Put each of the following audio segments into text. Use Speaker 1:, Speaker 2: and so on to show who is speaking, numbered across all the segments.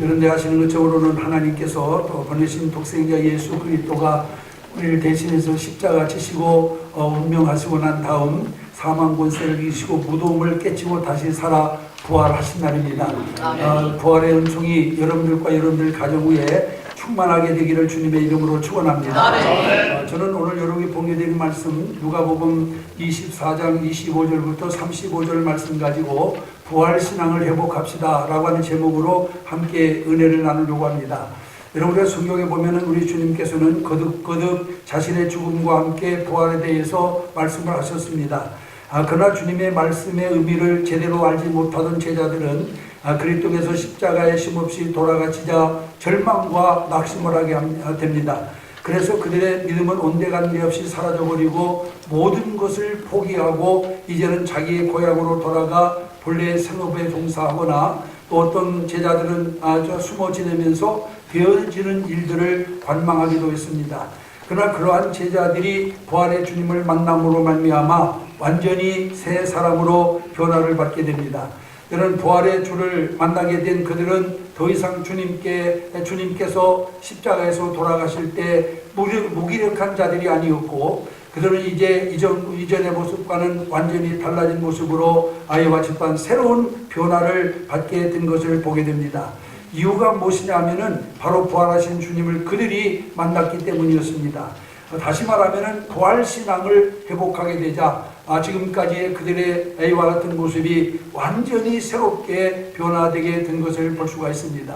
Speaker 1: 그런데 하시는 것적으로는 하나님께서 또 보내신 독생자 예수 그리스도가 우리를 대신해서 십자가 지시고 어, 운명하시고 난 다음 사망 권세를 이기시고 무덤을 깨치고 다시 살아 부활하신 날입니다. 어, 부활의 은총이 여러분들과 여러분들 가정 위에 충만하게 되기를 주님의 이름으로 축원합니다. 어, 저는 오늘 여러분이 봉해드린 말씀 누가복음 24장 25절부터 35절 말씀 가지고 부활 신앙을 회복합시다 라고 하는 제목으로 함께 은혜를 나누려고 합니다. 여러분 성경에 보면은 우리 주님께서는 거듭거듭 자신의 죽음과 함께 부활에 대해서 말씀을 하셨습니다. 아, 그러나 주님의 말씀의 의미를 제대로 알지 못하던 제자들은 아, 그리스도께서 십자가에 힘없이 돌아가시자 절망과 낙심을 하게 함- 아, 됩니다. 그래서 그들의 믿음은 온데간데 없이 사라져버리고 모든 것을 포기하고 이제는 자기의 고향으로 돌아가 본래 생업에 종사하거나 또 어떤 제자들은 아주 숨어 지내면서 되어지는 일들을 관망하기도 했습니다. 그러나 그러한 제자들이 부활의 주님을 만남으로 말미암아 완전히 새 사람으로 변화를 받게 됩니다. 이런 부활의 주를 만나게 된 그들은 더 이상 주님께 주님께서 십자가에서 돌아가실 때 무기- 무기력한 자들이 아니었고 그들은 이제 이전 이전의 모습과는 완전히 달라진 모습으로 아이와 집단 새로운 변화를 받게 된 것을 보게 됩니다. 이유가 무엇이냐면은 바로 부활하신 주님을 그들이 만났기 때문이었습니다. 어, 다시 말하면은 부활 신앙을 회복하게 되자 아, 지금까지의 그들의 A와 같은 모습이 완전히 새롭게 변화되게 된 것을 볼 수가 있습니다.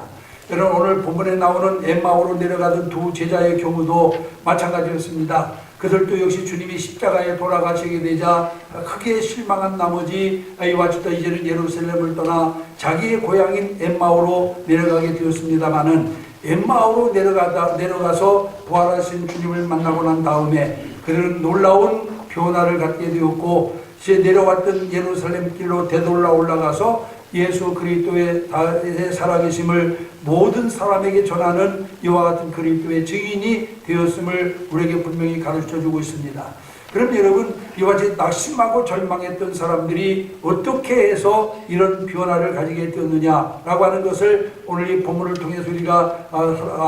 Speaker 1: 여러분 오늘 본문에 나오는 엠마오로 내려가던 두 제자의 경우도 마찬가지였습니다. 그들도 역시 주님이 십자가에 돌아가시게 되자 크게 실망한 나머지 A와 주다 이제는 예루살렘을 떠나 자기의 고향인 엠마오로 내려가게 되었습니다마는 엠마오로 내려가다 내려가서 부활하신 주님을 만나고 난 다음에 그들은 놀라운 변화를 갖게 되었고 내려왔던 예루살렘 길로 되돌아 올라가서 예수 그리스도의 다- 살아계심을 모든 사람에게 전하는 이와 같은 그리스도의 증인이 되었음을 우리에게 분명히 가르쳐 주고 있습니다. 그럼 여러분 이와 같이 낙심하고 절망했던 사람들이 어떻게 해서 이런 변화를 가지게 되었느냐라고 하는 것을 오늘 이 본문을 통해서 우리가 아,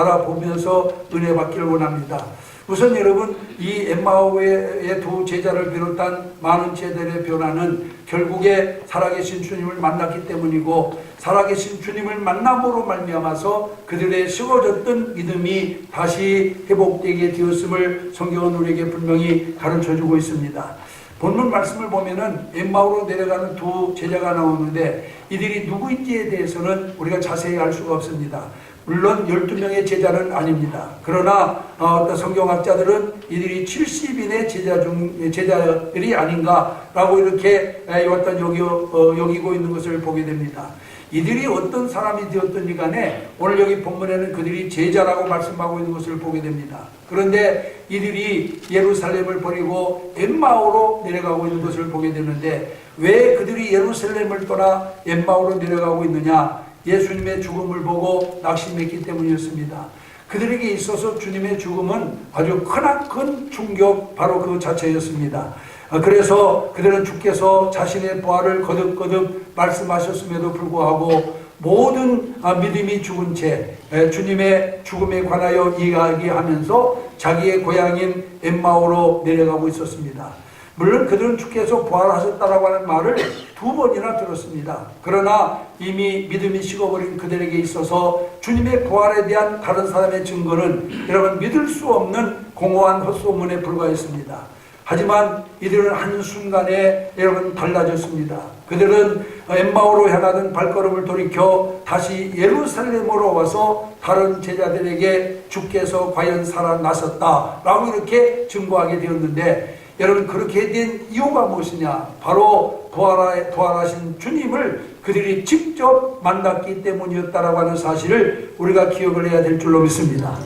Speaker 1: 알아보면서 은혜 받기를 원합니다. 우선 여러분 이 엠마오의 두 제자를 비롯한 많은 제자들의 변화는 결국에 살아계신 주님을 만났기 때문이고 살아계신 주님을 만남으로 말미암아서 그들의 식어졌던 믿음이 다시 회복되게 되었음을 성경은 우리에게 분명히 가르쳐주고 있습니다. 본문 말씀을 보면은 엠마오로 내려가는 두 제자가 나오는데 이들이 누구인지에 대해서는 우리가 자세히 알 수가 없습니다. 물론 12명의 제자는 아닙니다. 그러나 어, 어떤 성경학자들은 이들이 70인의 제자 중 제자들이 아닌가라고 이렇게 에, 어떤 여기 어, 여기고 있는 것을 보게 됩니다. 이들이 어떤 사람이 되었든지 간에 오늘 여기 본문에는 그들이 제자라고 말씀하고 있는 것을 보게 됩니다. 그런데 이들이 예루살렘을 버리고 엠마오로 내려가고 있는 것을 보게 되는데 왜 그들이 예루살렘을 떠나 엠마오로 내려가고 있느냐? 예수님의 죽음을 보고 낙심했기 때문이었습니다. 그들에게 있어서 주님의 죽음은 아주 크나큰 충격 바로 그 자체였습니다. 아, 그래서 그들은 주께서 자신의 부활을 거듭거듭 말씀하셨음에도 불구하고 모든 아, 믿음이 죽은 채 에, 주님의 죽음에 관하여 이야기하면서 자기의 고향인 엠마오로 내려가고 있었습니다. 물론 그들은 주께서 부활하셨다라고 하는 말을 두 번이나 들었습니다. 그러나 이미 믿음이 식어버린 그들에게 있어서 주님의 부활에 대한 다른 사람의 증거는 여러분 믿을 수 없는 공허한 헛소문에 불과했습니다. 하지만 이들은 한순간에 여러분 달라졌습니다. 그들은 엠마오로 향하던 발걸음을 돌이켜 다시 예루살렘으로 와서 다른 제자들에게 주께서 과연 살아나셨다라고 이렇게 증거하게 되었는데 여러분 그렇게 된 이유가 무엇이냐? 바로 부활하, 부활하신 주님을 그들이 직접 만났기 때문이었다라고 하는 사실을 우리가 기억을 해야 될 줄로 믿습니다.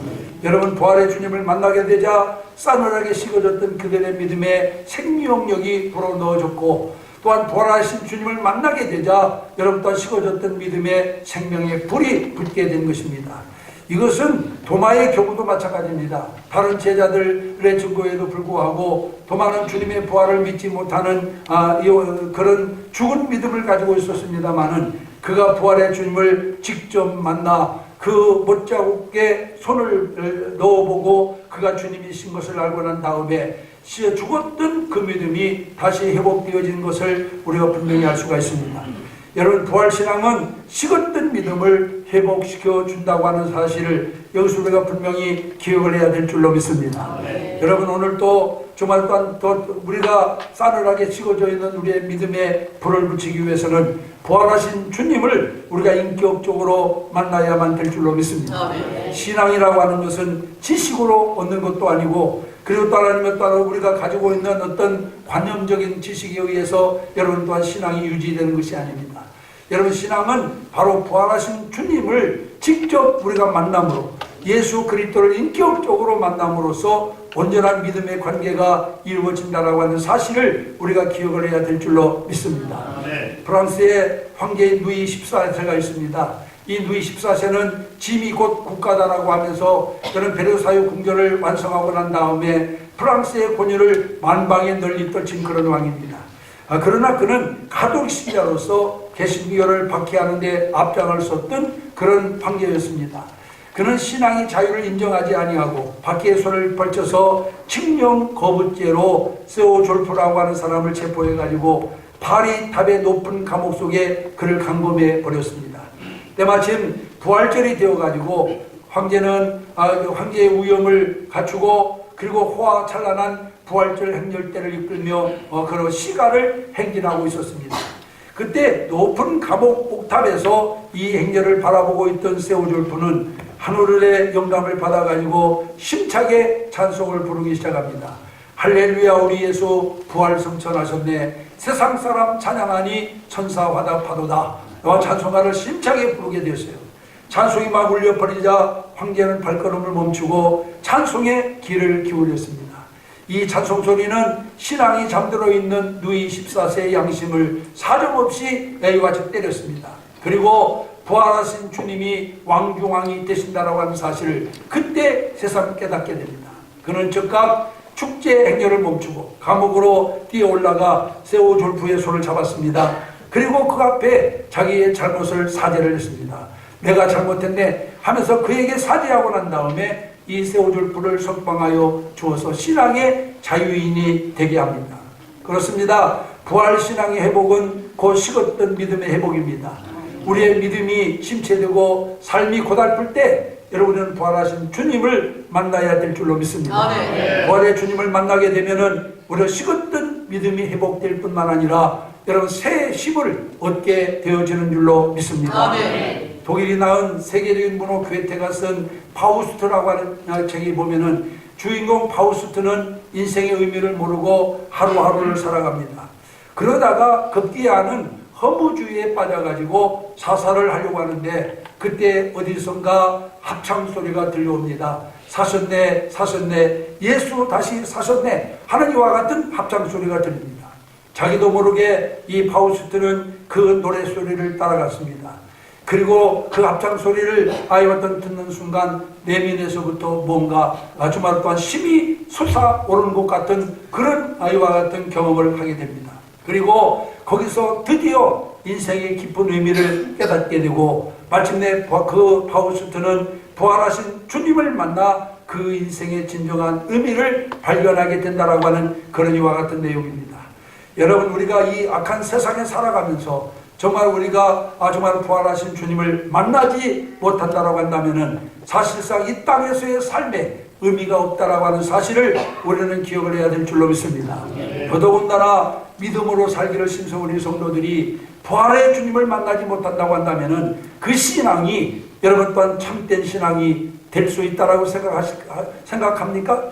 Speaker 1: 여러분 부활의 주님을 만나게 되자 싸늘하게 식어졌던 그들의 믿음에 생명력이 불어넣어졌고 또한 부활하신 주님을 만나게 되자 여러분 또한 식어졌던 믿음에 생명의 불이 붙게 된 것입니다. 이것은 도마의 경우도 마찬가지입니다. 다른 제자들의 증거에도 불구하고 도마는 주님의 부활을 믿지 못하는 아, 이, 어, 그런 죽은 믿음을 가지고 있었습니다만은 그가 부활의 주님을 직접 만나 그 못자국에 손을 넣어보고 그가 주님이신 것을 알고 난 다음에 죽었던 그 믿음이 다시 회복되어진 것을 우리가 분명히 알 수가 있습니다. 여러분 부활신앙은 식었던 믿음을 회복시켜 준다고 하는 사실을 여기서 우리가 분명히 기억을 해야 될 줄로 믿습니다. 여러분 오늘 또 주말 동안 또 우리가 싸늘하게 식어져 있는 우리의 믿음에 불을 붙이기 위해서는 부활하신 주님을 우리가 인격적으로 만나야만 될 줄로 믿습니다. 신앙이라고 하는 것은 지식으로 얻는 것도 아니고 그리고 또 하나님의 따라 우리가 가지고 있는 어떤 관념적인 지식에 의해서 여러분 또한 신앙이 유지되는 것이 아닙니다. 여러분 신앙은 바로 부활하신 주님을 직접 우리가 만남으로 예수 그리스도를 인격적으로 만남으로써 온전한 믿음의 관계가 이루어진다라고 하는 사실을 우리가 기억을 해야 될 줄로 믿습니다. 프랑스의 황제인 누이 14세가 있습니다. 이 누이 14세는 짐이 곧 국가다라고 하면서 그는 베르사유 궁전을 완성하고 난 다음에 프랑스의 권위를 만방에 널리 떨친 그런 왕입니다. 아, 그러나 그는 가톨릭 신자로서 개신교를 박해하는 데 앞장을 섰던 그런 황제였습니다. 그는 신앙의 자유를 인정하지 아니하고 박해의 손을 벌쳐서 칙령 거부죄로 세오 졸프라고 하는 사람을 체포해 가지고 파리 탑의 높은 감옥 속에 그를 감금해 버렸습니다. 때마침 부활절이 되어 가지고 황제는 아, 황제의 위엄을 갖추고 그리고 호화찬란한 부활절 행렬대를 이끌며 어, 그런 시가를 행진하고 있었습니다. 그때 높은 감옥 옥탑에서 이 행렬을 바라보고 있던 세오졸프는 하늘의 영감을 받아가지고 심차게 찬송을 부르기 시작합니다. 할렐루야 우리 예수 부활 성천하셨네 세상 사람 찬양하니 천사 화답하도다 와 찬송가를 심차게 부르게 되었어요. 찬송이 막 울려 버리자 황제는 발걸음을 멈추고 찬송에 귀를 기울였습니다. 이 찬송 소리는 신앙이 잠들어 있는 누이 14세의 양심을 사정없이 애유같이 때렸습니다. 그리고 부활하신 주님이 왕중왕이 되신다라고 하는 사실을 그때 세상 깨닫게 됩니다. 그는 즉각 축제 행렬을 멈추고 감옥으로 뛰어 올라가 세오 졸프의 손을 잡았습니다. 그리고 그 앞에 자기의 잘못을 사죄를 했습니다. 내가 잘못했네 하면서 그에게 사죄하고 난 다음에 이 세오졸프를 석방하여 주어서 신앙의 자유인이 되게 합니다. 그렇습니다. 부활 신앙의 회복은 곧 식었던 믿음의 회복입니다. 우리의 믿음이 침체되고 삶이 고달플 때 여러분은 부활하신 주님을 만나야 될 줄로 믿습니다.
Speaker 2: 아, 네.
Speaker 1: 부활의 주님을 만나게 되면은 우리가 식었던 믿음이 회복될 뿐만 아니라 여러분 새 힘을 얻게 되어지는 줄로 믿습니다.
Speaker 2: 아, 네.
Speaker 1: 독일이 낳은 세계적인 문호 괴테가 쓴 파우스트라고 하는 책에 보면은 주인공 파우스트는 인생의 의미를 모르고 하루하루를 살아갑니다. 그러다가 급기야는 허무주의에 빠져가지고 자살을 하려고 하는데 그때 어디선가 합창 소리가 들려옵니다. 사셨네, 사셨네, 예수 다시 사셨네 하는 이와 같은 합창 소리가 들립니다. 자기도 모르게 이 파우스트는 그 노래 소리를 따라갔습니다. 그리고 그 합창 소리를 아이와던 듣는 순간 내면에서부터 뭔가 주말 동안 힘이 솟아오르는 것 같은 그런 아이와 같은 경험을 하게 됩니다. 그리고 거기서 드디어 인생의 깊은 의미를 깨닫게 되고 마침내 그 파우스트는 부활하신 주님을 만나 그 인생의 진정한 의미를 발견하게 된다라고 하는 그런 이와 같은 내용입니다. 여러분 우리가 이 악한 세상에 살아가면서 정말 우리가 아 정말 부활하신 주님을 만나지 못한다라고 한다면은 사실상 이 땅에서의 삶에 의미가 없다라고 하는 사실을 우리는 기억을 해야 될 줄로 믿습니다. 더더군다나 믿음으로 살기를 심서 우리 성도들이 부활의 주님을 만나지 못한다고 한다면은 그 신앙이 여러분 또한 참된 신앙이 될 수 있다라고 생각하실 생각합니까?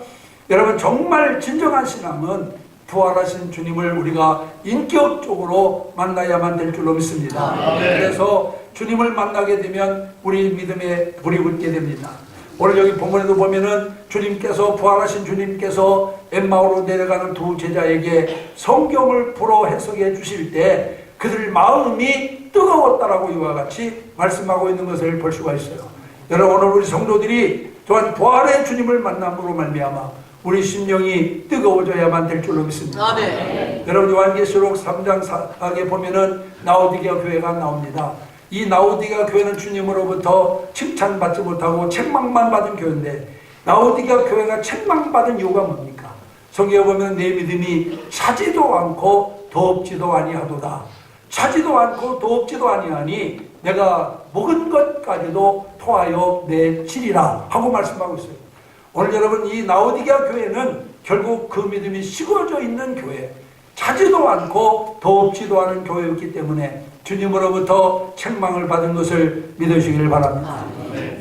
Speaker 1: 여러분 정말 진정한 신앙은 부활하신 주님을 우리가 인격적으로 만나야만 될 줄로 믿습니다. 그래서 주님을 만나게 되면 우리 믿음에 불이 붙게 됩니다. 오늘 여기 본문에도 보면은 주님께서 부활하신 주님께서 엠마오로 내려가는 두 제자에게 성경을 풀어 해석해 주실 때 그들 마음이 뜨거웠다라고 이와 같이 말씀하고 있는 것을 볼 수가 있어요. 여러분 오늘 우리 성도들이 또한 부활의 주님을 만남으로 말미암아 우리 심령이 뜨거워져야만 될 줄로 믿습니다.
Speaker 2: 아, 네.
Speaker 1: 여러분 요한계시록 3장 4에 보면은 나오디게아 교회가 나옵니다. 이 나오디가 교회는 주님으로부터 칭찬받지 못하고 책망만 받은 교회인데 나오디가 교회가 책망받은 이유가 뭡니까? 성경에 보면 내 믿음이 차지도 않고 더없지도 아니하도다. 차지도 않고 더없지도 아니하니 내가 먹은 것까지도 토하여 내 치리라 하고 말씀하고 있어요. 오늘 여러분 이 나오디가 교회는 결국 그 믿음이 식어져 있는 교회, 차지도 않고 더없지도 않은 교회였기 때문에 주님으로부터 책망을 받은 것을 믿으시기를 바랍니다.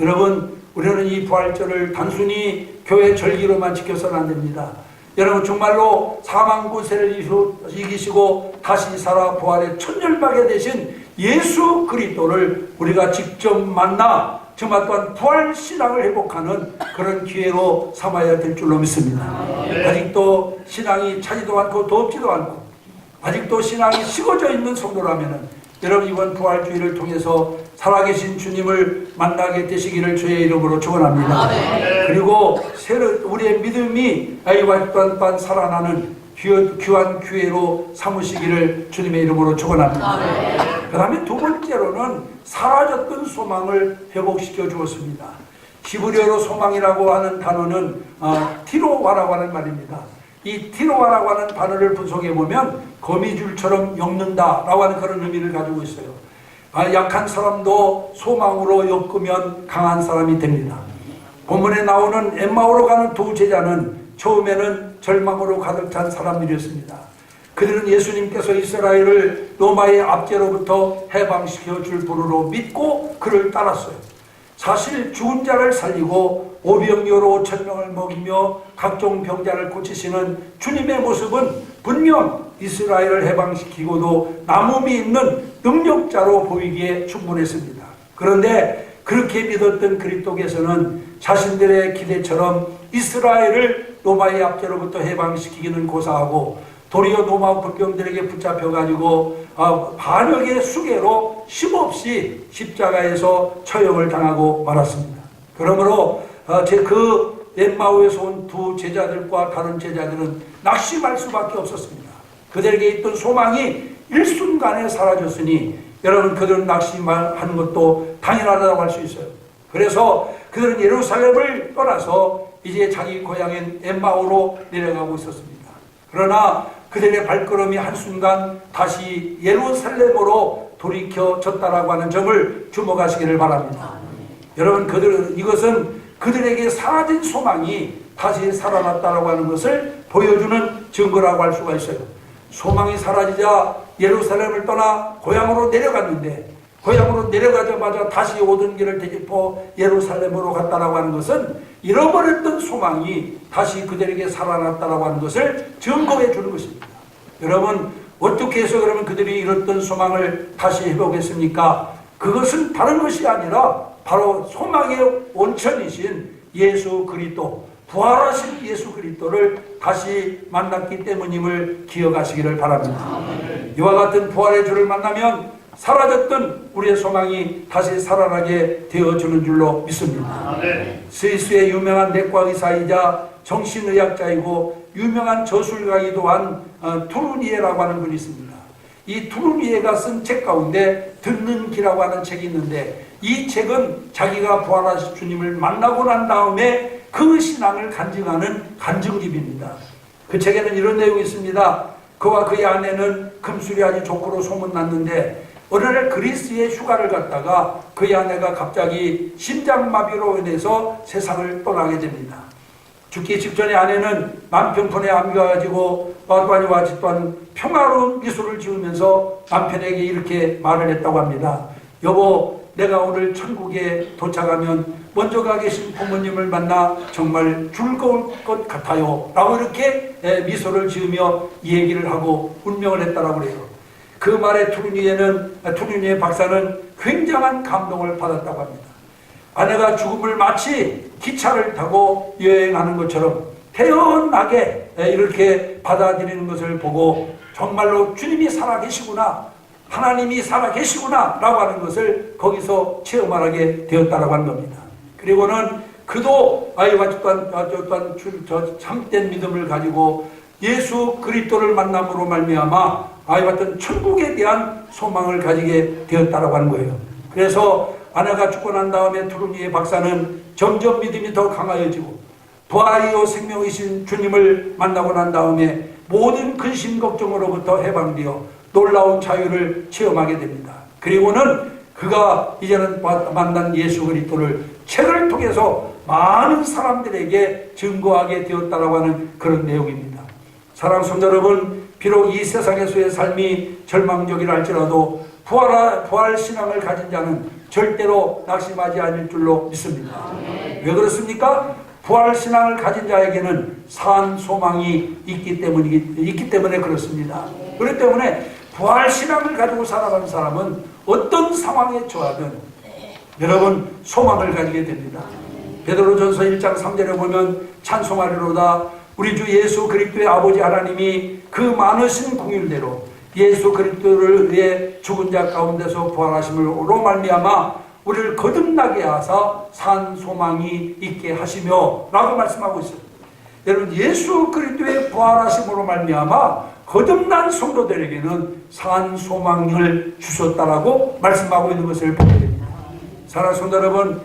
Speaker 1: 여러분 우리는 이 부활절을 단순히 교회 절기로만 지켜서는 안 됩니다. 여러분 정말로 사망 고세를 이기시고 다시 살아 부활의 천년박에 되신 예수 그리스도를 우리가 직접 만나 정말 또한 부활 신앙을 회복하는 그런 기회로 삼아야 될 줄로 믿습니다. 아직도 신앙이 차지도 않고 덥지도 않고 아직도 신앙이 식어져 있는 성도라면은 여러분 이번 부활주의를 통해서 살아계신 주님을 만나게 되시기를 주의 이름으로 축원합니다. 그리고 새로 우리의 믿음이 아이와 또한 또한 살아나는 귀한, 기회로 삼으시기를 주님의 이름으로 축원합니다. 그 다음에 두 번째로는 사라졌던 소망을 회복시켜 주었습니다. 히브리어로 소망이라고 하는 단어는 어, 티로와라고 하는 말입니다. 이 티로와라고 하는 단어를 분석해 보면 거미줄처럼 엮는다라고 하는 그런 의미를 가지고 있어요. 아, 약한 사람도 소망으로 엮으면 강한 사람이 됩니다. 본문에 나오는 엠마오로 가는 두 제자는 처음에는 절망으로 가득 찬 사람들이었습니다. 그들은 예수님께서 이스라엘을 로마의 압제로부터 해방시켜 줄 분으로 믿고 그를 따랐어요. 사실 죽은 자를 살리고 오병이어로 천명을 먹이며 각종 병자를 고치시는 주님의 모습은 분명 이스라엘을 해방시키고도 남음이 있는 능력자로 보이기에 충분했습니다. 그런데 그렇게 믿었던 그리스도께서는 자신들의 기대처럼 이스라엘을 로마의 압제로부터 해방시키기는 고사하고 도리어 로마 불병들에게 붙잡혀가지고 아, 반역의 수계로 힘없이 십자가에서 처형을 당하고 말았습니다. 그러므로 어, 제그 엠마오에서 온 두 제자들과 다른 제자들은 낙심할 수밖에 없었습니다. 그들에게 있던 소망이 일순간에 사라졌으니 여러분 그들은 낙심하는 것도 당연하다고 할 수 있어요. 그래서 그들은 예루살렘을 떠나서 이제 자기 고향인 엠마오로 내려가고 있었습니다. 그러나 그들의 발걸음이 한순간 다시 예루살렘으로 돌이켜졌다라고 하는 점을 주목하시기를 바랍니다. 여러분 그들은 이것은 그들에게 사라진 소망이 다시 살아났다라고 하는 것을 보여주는 증거라고 할 수가 있어요. 소망이 사라지자 예루살렘을 떠나 고향으로 내려갔는데 고향으로 내려가자마자 다시 오던 길을 되짚어 예루살렘으로 갔다라고 하는 것은 잃어버렸던 소망이 다시 그들에게 살아났다라고 하는 것을 증거해 주는 것입니다. 여러분 어떻게 해서 그러면 그들이 잃었던 소망을 다시 회복했습니까? 그것은 다른 것이 아니라 바로 소망의 원천이신 예수 그리스도 부활하신 예수 그리스도를 다시 만났기 때문임을 기억하시기를 바랍니다. 이와 같은 부활의 주를 만나면 사라졌던 우리의 소망이 다시 살아나게 되어주는 줄로 믿습니다. 스위스의 유명한 내과 의사이자 정신의학자이고 유명한 저술가이기도 한 어, 투르니에라고 하는 분이 있습니다. 이 투르니에가 쓴 책 가운데 듣는 기라고 하는 책이 있는데 이 책은 자기가 부활하신 주님을 만나고 난 다음에 그 신앙을 간증하는 간증집입니다. 그 책에는 이런 내용이 있습니다. 그와 그의 아내는 금술이 아주 좋고로 소문났는데 어느 날 그리스에 휴가를 갔다가 그의 아내가 갑자기 심장마비로 인해서 세상을 떠나게 됩니다. 죽기 직전에 아내는 남편분의 암과 가지고 또한와 또한 평화로운 미소를 지으면서 남편에게 이렇게 말을 했다고 합니다. 여보, 내가 오늘 천국에 도착하면 먼저 가 계신 부모님을 만나 정말 즐거울 것 같아요. 라고 이렇게 미소를 지으며 얘기를 하고 운명을 했다라고 그래요. 그 말에 투르니에는 투르니의 박사는 굉장한 감동을 받았다고 합니다. 아내가 죽음을 마치 기차를 타고 여행하는 것처럼 태연하게 이렇게 받아들이는 것을 보고 정말로 주님이 살아계시구나 하나님이 살아계시구나 라고 하는 것을 거기서 체험하게 되었다라고 하는 겁니다. 그리고는 그도 아이와 또한, 참된 믿음을 가지고 예수 그리스도를 만남으로 말미암아 아이 같은 천국에 대한 소망을 가지게 되었다라고 하는 거예요. 그래서 아내가 죽고 난 다음에 투르니의 박사는 점점 믿음이 더 강하여지고 부활이요 생명이신 주님을 만나고 난 다음에 모든 근심 걱정으로부터 해방되어 놀라운 자유를 체험하게 됩니다. 그리고는 그가 이제는 만난 예수 그리스도를 책을 통해서 많은 사람들에게 증거하게 되었다라고 하는 그런 내용입니다. 사랑하는 여러분, 비록 이 세상에서의 삶이 절망적이라 할지라도 부활, 부활 신앙을 가진 자는 절대로 낙심하지 않을 줄로 믿습니다. 왜 그렇습니까? 부활 신앙을 가진 자에게는 산 소망이 있기 때문이 있기 때문에 그렇습니다. 그렇기 때문에 부활 신앙을 가지고 살아가는 사람은 어떤 상황에 처하든 여러분 소망을 가지게 됩니다. 베드로전서 1장 3절에 보면 찬송하리로다 우리 주 예수 그리스도의 아버지 하나님이 그 많으신 공일대로 예수 그리스도를 위해 죽은 자 가운데서 부활하심으로 말미암아 우리를 거듭나게 하사 산 소망이 있게 하시며 라고 말씀하고 있어요. 여러분 예수 그리스도의 부활하심으로 말미암아 거듭난 성도들에게는 산 소망을 주셨다라고 말씀하고 있는 것을 보게 됩니다. 사랑하는 성도 여러분,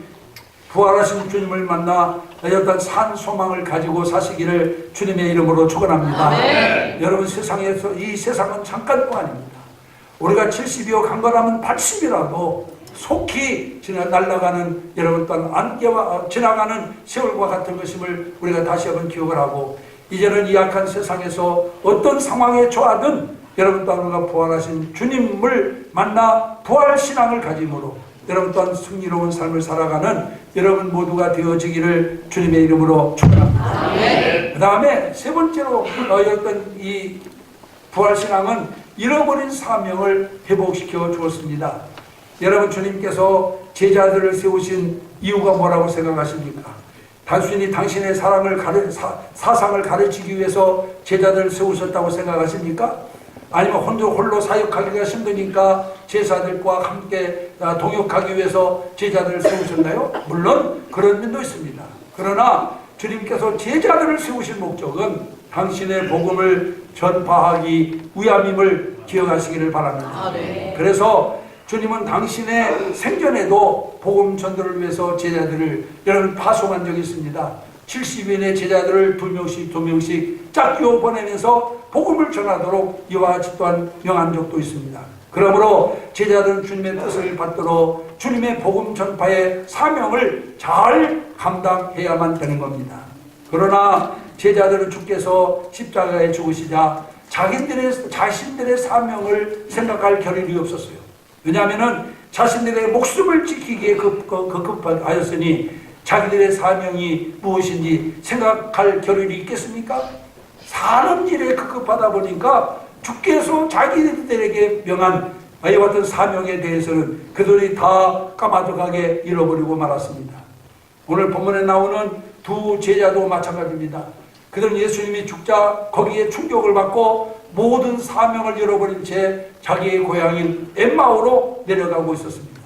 Speaker 1: 부활하신 주님을 만나 어떤 산 소망을 가지고 사시기를 주님의 이름으로 축원합니다. 여러분 세상에서 이 세상은 잠깐뿐아닙니다. 우리가 70이요 강건하면 80이라도 속히 지나 날아가는 여러분 또한 안개와 지나가는 세월과 같은 것임을 우리가 다시 한번 기억을 하고 이제는 이 악한 세상에서 어떤 상황에 처하든 여러분 또한 우리가 부활하신 주님을 만나 부활 신앙을 가짐으로 여러분 또한 승리로운 삶을 살아가는 여러분 모두가 되어지기를 주님의 이름으로 축원합니다. 그 다음에 세 번째로 어떤 이 부활 신앙은 잃어버린 사명을 회복시켜 주었습니다. 여러분 주님께서 제자들을 세우신 이유가 뭐라고 생각하십니까? 단순히 당신의 사랑을 가르, 사, 사상을 가르치기 위해서 제자들을 세우셨다고 생각하십니까? 아니면 홀로, 홀로 사역하기가 힘드니까 제사들과 함께 아, 동역하기 위해서 제자들을 세우셨나요? 물론 그런 면도 있습니다. 그러나 주님께서 제자들을 세우신 목적은 당신의 복음을 전파하기 위함임을 기억하시기를 바랍니다. 아, 네. 그래서 주님은 당신의 생전에도 복음 전도를 위해서 제자들을 여러분 파송한 적이 있습니다. 70인의 제자들을 두 명씩 두 명씩 짝지어 보내면서 복음을 전하도록 이와 같이 또한 명한 적도 있습니다. 그러므로 제자들은 주님의 뜻을 받도록 주님의 복음 전파의 사명을 잘 감당해야만 되는 겁니다. 그러나 제자들은 주께서 십자가에 죽으시자 자기들의 자신들의 사명을 생각할 겨를이 없었어요. 왜냐하면 자신들의 목숨을 지키기에 급급하였으니 자기들의 사명이 무엇인지 생각할 겨를이 있겠습니까? 사는 일에 급급하다 보니까 주께서 자기들에게 명한 이와 같은 사명에 대해서는 그들이 다 까마득하게 잃어버리고 말았습니다. 오늘 본문에 나오는 두 제자도 마찬가지입니다. 그들은 예수님이 죽자 거기에 충격을 받고 모든 사명을 잃어버린 채 자기의 고향인 엠마오로 내려가고 있었습니다.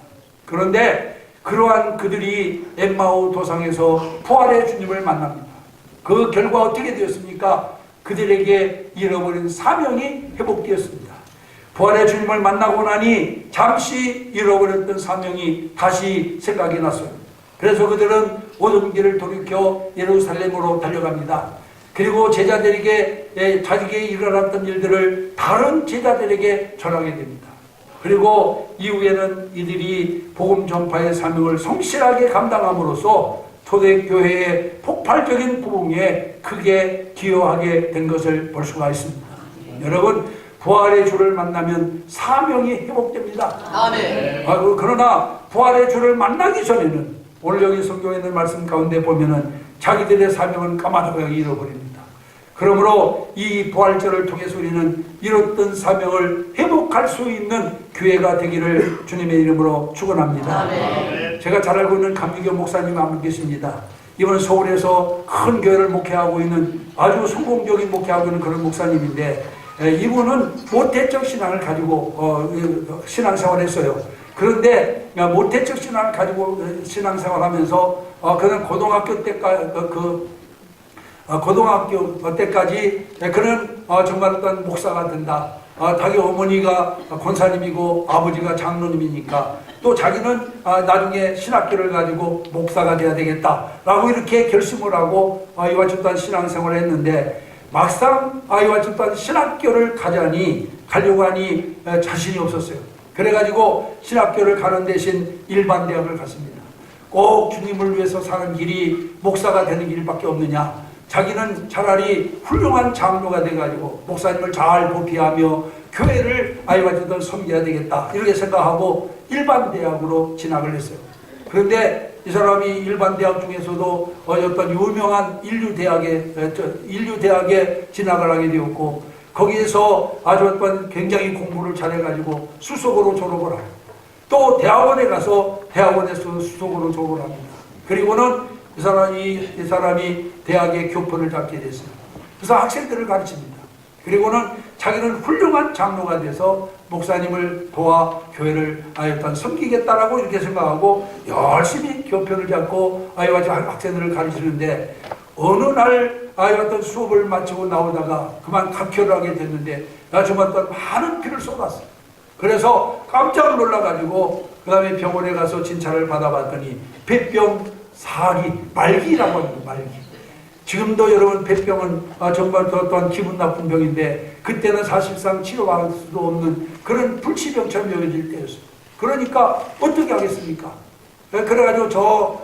Speaker 1: 그런데 그러한 그들이 엠마오 도상에서 부활의 주님을 만납니다. 그 결과 어떻게 되었습니까? 그들에게 잃어버린 사명이 회복되었습니다. 부활의 주님을 만나고 나니 잠시 잃어버렸던 사명이 다시 생각이 났어요. 그래서 그들은 오던 길을 돌이켜 예루살렘으로 달려갑니다. 그리고 제자들에게 예, 자기에게 일어났던 일들을 다른 제자들에게 전하게 됩니다. 그리고 이후에는 이들이 복음 전파의 사명을 성실하게 감당함으로써 초대교회의 폭발적인 부흥에 크게 기여하게 된 것을 볼 수가 있습니다. 여러분 부활의 주를 만나면 사명이 회복됩니다. 아, 네. 그러나 부활의 주를 만나기 전에는 오늘 여기 성경에 있는 말씀 가운데 보면은 자기들의 사명은 까마득하게 잃어버립니다. 그러므로 이 부활절을 통해서 우리는 잃었던 사명을 회복할 수 있는 교회가 되기를 주님의 이름으로 축원합니다. 제가 잘 알고 있는 감리교 목사님 한분 계십니다. 이번 서울에서 큰 교회를 목회하고 있는 아주 성공적인 목회하고 있는 그런 목사님인데 이분은 모태적 신앙을 가지고 어, 신앙생활 했어요. 그런데 모태적 신앙을 가지고 신앙생활하면서 어, 그는 고등학교 때까지 그 어, 고등학교 때까지 그는 어, 정말 어떤 목사가 된다. 어, 자기 어머니가 권사님이고 아버지가 장로님이니까 또 자기는 아, 나중에 신학교를 가지고 목사가 돼야 되겠다라고 이렇게 결심을 하고 아, 이와 집단 신앙생활을 했는데 막상 아, 이와 집단 신학교를 가자니 가려고 하니 에, 자신이 없었어요. 그래가지고 신학교를 가는 대신 일반 대학을 갔습니다. 꼭 주님을 위해서 사는 길이 목사가 되는 길밖에 없느냐? 자기는 차라리 훌륭한 장로가 돼가지고 목사님을 잘 보필하며 교회를 아이와 주던 섬겨야 되겠다 이렇게 생각하고 일반 대학으로 진학을 했어요. 그런데 이 사람이 일반 대학 중에서도 어떤 유명한 인류 대학에 인류 대학에 진학을 하게 되었고 거기에서 아주 어떤 굉장히 공부를 잘해가지고 수석으로 졸업을 하고 또 대학원에 가서 대학원에서 수석으로 졸업을 합니다. 그리고는 이 사람이, 이 사람이 대학의 교포를 잡게 됐어요. 그래서 학생들을 가르칩니다. 그리고는 자기는 훌륭한 장로가 돼서 목사님을 도와 교회를 아여튼 섬기겠다라고 이렇게 생각하고 열심히 교편을 잡고 아이와 학생들을 가르치는데 어느 날 어떤 수업을 마치고 나오다가 그만 각혈을 하게 됐는데 나 정말 어떤 많은 피를 쏟았어. 그래서 깜짝 놀라가지고 그 다음에 병원에 가서 진찰을 받아봤더니 폐병 사리 말기라고 합니다. 말기. 지금도 여러분 폐병은 아, 정말 또 또한 기분 나쁜 병인데 그때는 사실상 치료할 수도 없는 그런 불치병처럼 여겨질 때였어요. 그러니까 어떻게 하겠습니까? 그래가지고 저,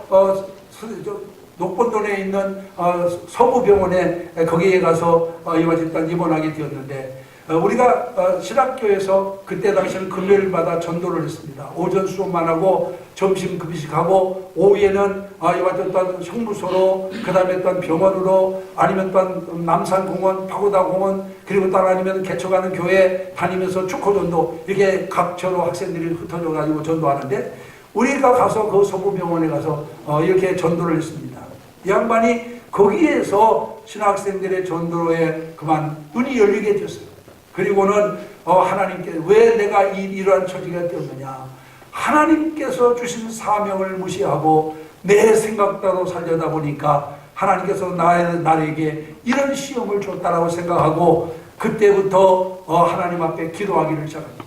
Speaker 1: 어, 서- 저 녹본동에 있는 어, 서부병원에 거기에 가서 어, 이와 집단 입원하게 되었는데 어, 우리가 어, 신학교에서 그때 당시에는 금요일 마다 전도를 했습니다. 오전 수업만 하고 점심 급식하고 오후에는 아, 이와 어떤 형무소로 그 다음에 또 병원으로 아니면 또 남산공원, 파고다공원 그리고 또 아니면 개척하는 교회 다니면서 축구전도 이렇게 각처로 학생들이 흩어져 가지고 전도하는데 우리가 가서 그 서부병원에 가서 어, 이렇게 전도를 했습니다. 이 양반이 거기에서 신학생들의 전도에 그만 눈이 열리게 됐어요. 그리고는 어, 하나님께 왜 내가 이, 이러한 처지가 되었느냐 하나님께서 주신 사명을 무시하고 내 생각대로 살려다 보니까 하나님께서 나의, 나에게 이런 시험을 줬다라고 생각하고 그때부터 어, 하나님 앞에 기도하기를 시작합니다.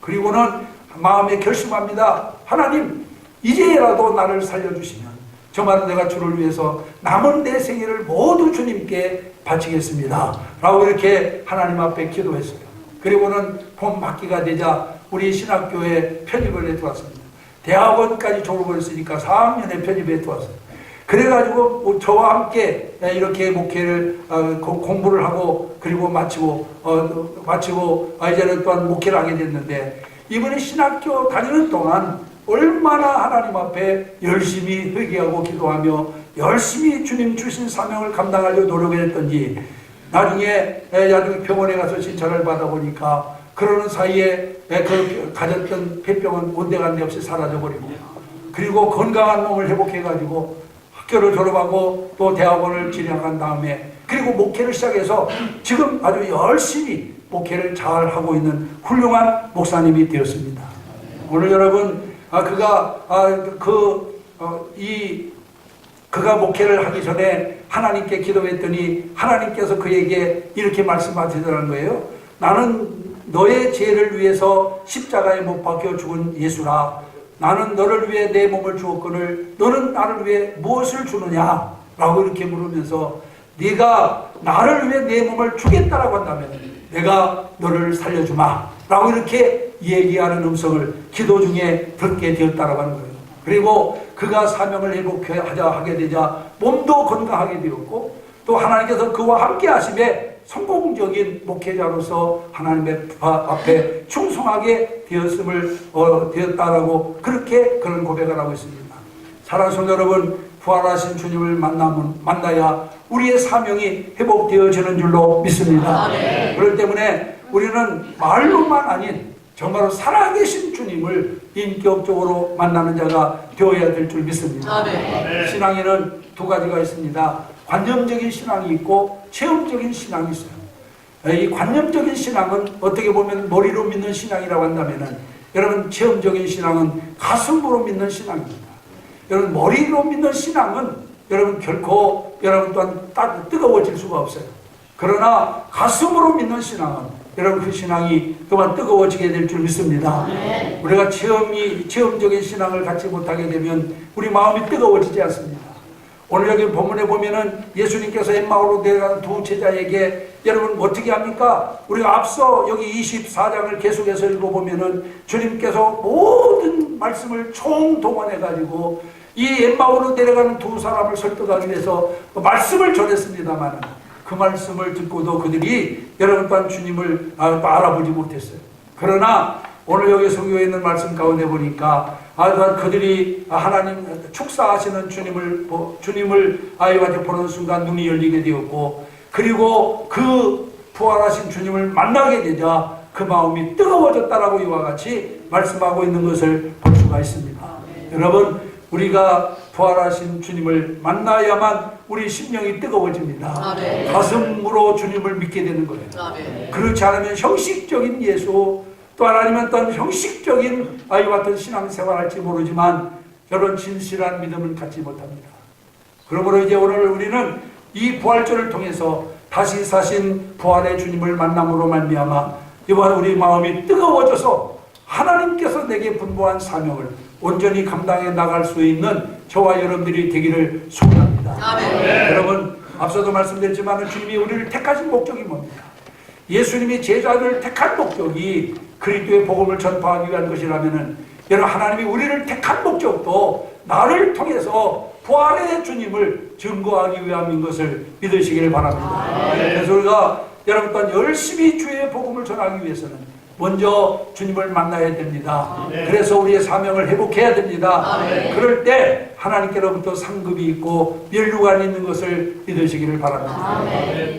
Speaker 1: 그리고는 마음에 결심합니다. 하나님, 이제라도 나를 살려주시면 정말 내가 주를 위해서 남은 내 생애를 모두 주님께 바치겠습니다. 라고 이렇게 하나님 앞에 기도했어요. 그리고는 봄 학기가 되자 우리 신학교에 편입을 해 들어왔습니다. 대학원까지 졸업을 했으니까 4학년에 편입해 들어왔어요. 그래가지고 뭐 저와 함께 이렇게 목회를 어, 고- 공부를 하고 그리고 마치고 어, 마치고 아, 이제는 또한 목회를 하게 됐는데 이번에 신학교 다니는 동안 얼마나 하나님 앞에 열심히 회개하고 기도하며 열심히 주님 주신 사명을 감당하려 노력을 했던지 나중에 에, 나중에 병원에 가서 진찰을 받아보니까 그러는 사이에 에, 그 가졌던 폐병은 온데간데 없이 사라져버리고 그리고 건강한 몸을 회복해가지고 학교를 졸업하고 또 대학원을 진학한 다음에 그리고 목회를 시작해서 지금 아주 열심히 목회를 잘 하고 있는 훌륭한 목사님이 되었습니다. 오늘 여러분 아 그가 아그이 그가 목회를 하기 전에 하나님께 기도했더니 하나님께서 그에게 이렇게 말씀하시더라는 거예요. 나는 너의 죄를 위해서 십자가에 못 박혀 죽은 예수라. 나는 너를 위해 내 몸을 주었거늘 너는 나를 위해 무엇을 주느냐? 라고 이렇게 물으면서 네가 나를 위해 내 몸을 주겠다라고 한다면 내가 너를 살려주마. 라고 이렇게 얘기하는 음성을 기도 중에 듣게 되었다라고 하는 거예요. 그리고 그가 사명을 회복하자 하게 되자 몸도 건강하게 되었고 또 하나님께서 그와 함께 하심에 성공적인 목회자로서 하나님의 앞에 충성하게 되었음을 어, 되었다라고 그렇게 그런 고백을 하고 있습니다. 사랑하는 여러분, 부활하신 주님을 만나면 만나야 우리의 사명이 회복되어지는 줄로 믿습니다. 그렇기 때문에 우리는 말로만 아닌 정말로 살아계신 주님을 인격적으로 만나는 자가 되어야 될 줄 믿습니다. 신앙에는 두 가지가 있습니다. 관념적인 신앙이 있고 체험적인 신앙이 있어요. 이 관념적인 신앙은 어떻게 보면 머리로 믿는 신앙이라고 한다면은 여러분 체험적인 신앙은 가슴으로 믿는 신앙입니다. 여러분 머리로 믿는 신앙은 여러분 결코 여러분 또한 딱 뜨거워질 수가 없어요. 그러나 가슴으로 믿는 신앙은 여러분 그 신앙이 또한 뜨거워지게 될 줄 믿습니다. 우리가 체험이 체험적인 신앙을 갖지 못하게 되면 우리 마음이 뜨거워지지 않습니다. 오늘 여기 본문에 보면은 예수님께서 엠마오로 내려가는 두 제자에게 여러분 어떻게 합니까? 우리가 앞서 여기 24장을 계속해서 읽어보면은 주님께서 모든 말씀을 총동원해 가지고 이 엠마오로 내려가는 두 사람을 설득하기 위해서 그 말씀을 전했습니다만 그 말씀을 듣고도 그들이 여러분 또한 주님을 아, 알아보지 못했어요. 그러나 오늘 여기 성경에 있는 말씀 가운데 보니까 아, 그들이 하나님 축사하시는 주님을 보- 주님을 아이와지 보는 순간 눈이 열리게 되었고 그리고 그 부활하신 주님을 만나게 되자 그 마음이 뜨거워졌다라고 이와 같이 말씀하고 있는 것을 볼 수가 있습니다. 여러분 우리가 부활하신 주님을 만나야만 우리 심령이 뜨거워집니다.
Speaker 2: 아멘.
Speaker 1: 가슴으로 주님을 믿게 되는 거예요.
Speaker 2: 아멘.
Speaker 1: 그렇지 않으면 형식적인 예수 또 아니면 어떤 형식적인 아이와 같은 신앙생활 할지 모르지만 저런 진실한 믿음을 갖지 못합니다. 그러므로 이제 오늘 우리는 이 부활절을 통해서 다시 사신 부활의 주님을 만남으로 말미암아 이번 우리 마음이 뜨거워져서 하나님께서 내게 분부한 사명을 온전히 감당해 나갈 수 있는 저와 여러분들이 되기를 소원합니다.
Speaker 2: 아멘.
Speaker 1: 여러분 앞서도 말씀드렸지만 주님이 우리를 택하신 목적이 뭡니까? 예수님이 제자들을 택한 목적이 그리스도의 복음을 전파하기 위한 것이라면은 여러분 하나님이 우리를 택한 목적도 나를 통해서 부활의 주님을 증거하기 위함인 것을 믿으시기를 바랍니다. 그래서 우리가 여러분 또한 열심히 주의 복음을 전하기 위해서는 먼저 주님을 만나야 됩니다. 그래서 우리의 사명을 회복해야 됩니다. 그럴 때 하나님께로부터 상급이 있고 면류관이 있는 것을 믿으시기를 바랍니다.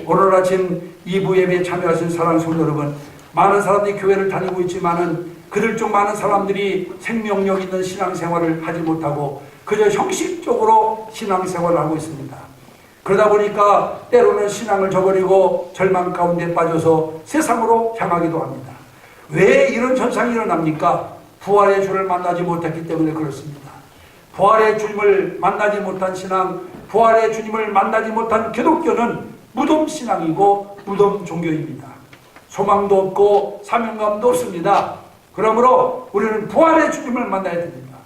Speaker 1: 오늘 아침 2부 예배에 참여하신 사랑하는 성도 여러분, 많은 사람들이 교회를 다니고 있지만은 그들 중 많은 사람들이 생명력 있는 신앙생활을 하지 못하고 그저 형식적으로 신앙생활을 하고 있습니다. 그러다 보니까 때로는 신앙을 저버리고 절망 가운데 빠져서 세상으로 향하기도 합니다. 왜 이런 현상이 일어납니까? 부활의 주를 만나지 못했기 때문에 그렇습니다. 부활의 주님을 만나지 못한 신앙, 부활의 주님을 만나지 못한 기독교는 무덤 신앙이고 무덤 종교입니다. 소망도 없고 사명감도 없습니다. 그러므로 우리는 부활의 주님을 만나야 됩니다.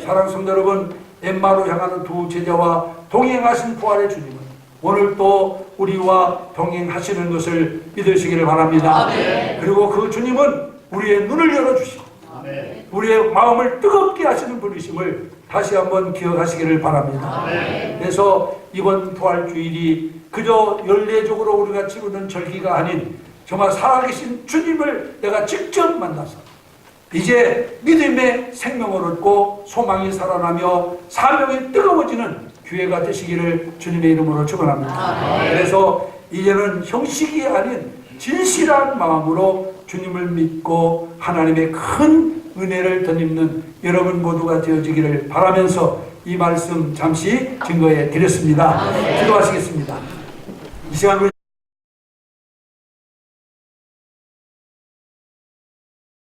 Speaker 1: 사랑하는 성도 여러분, 엠마로 향하는 두 제자와 동행하신 부활의 주님은 오늘 또 우리와 동행하시는 것을 믿으시기를 바랍니다.
Speaker 2: 아멘.
Speaker 1: 그리고 그 주님은 우리의 눈을 열어주시고 우리의 마음을 뜨겁게 하시는 분이심을 다시 한번 기억하시기를 바랍니다. 그래서 이번 부활주일이 그저 연례적으로 우리가 치르는 절기가 아닌 정말 살아계신 주님을 내가 직접 만나서 이제 믿음의 생명을 얻고 소망이 살아나며 사명이 뜨거워지는 기회가 되시기를 주님의 이름으로 축원합니다. 그래서 이제는 형식이 아닌 진실한 마음으로 주님을 믿고 하나님의 큰 은혜를 덧입는 여러분 모두가 되어지기를 바라면서 이 말씀 잠시 증거해 드렸습니다. 기도하시겠습니다. 이 시간 우리